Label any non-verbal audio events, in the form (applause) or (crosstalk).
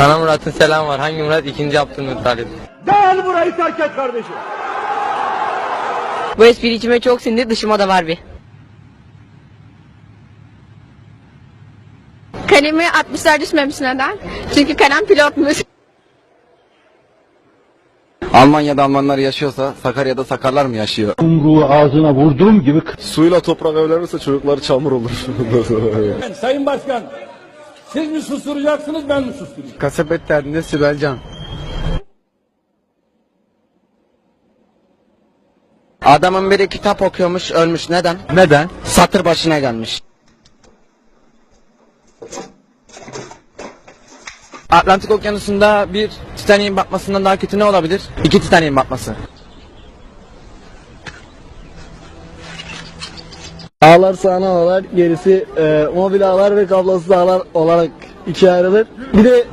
Sana Murat'ın selam var. Hangi Murat? İkinci Abdülmuttalip. Gel burayı terk et kardeşim. Bu espri içime çok sindi dışıma da var bir. Kalemi 60'lar düşmemiş neden? Çünkü kalem pilotmuş. Almanya'da Almanlar yaşıyorsa Sakarya'da Sakarlar mı yaşıyor? Yumruğu ağzına vurduğum gibi Suyla toprak evlenirse çocukları çamur olur. (laughs) Sayın Başkan, siz mi susturacaksınız ben mi susturayım? Kasabet derdinde Sibel Can. Adamın biri kitap okuyormuş ölmüş neden? Neden? Satır başına gelmiş. Atlantik Okyanusu'nda bir Titanic'in batmasından daha kötü ne olabilir? İki Titanic'in batması. Ağlar sahne ağlar, gerisi e, mobil ağlar ve kablosuz ağlar olarak ikiye ayrılır. Bir de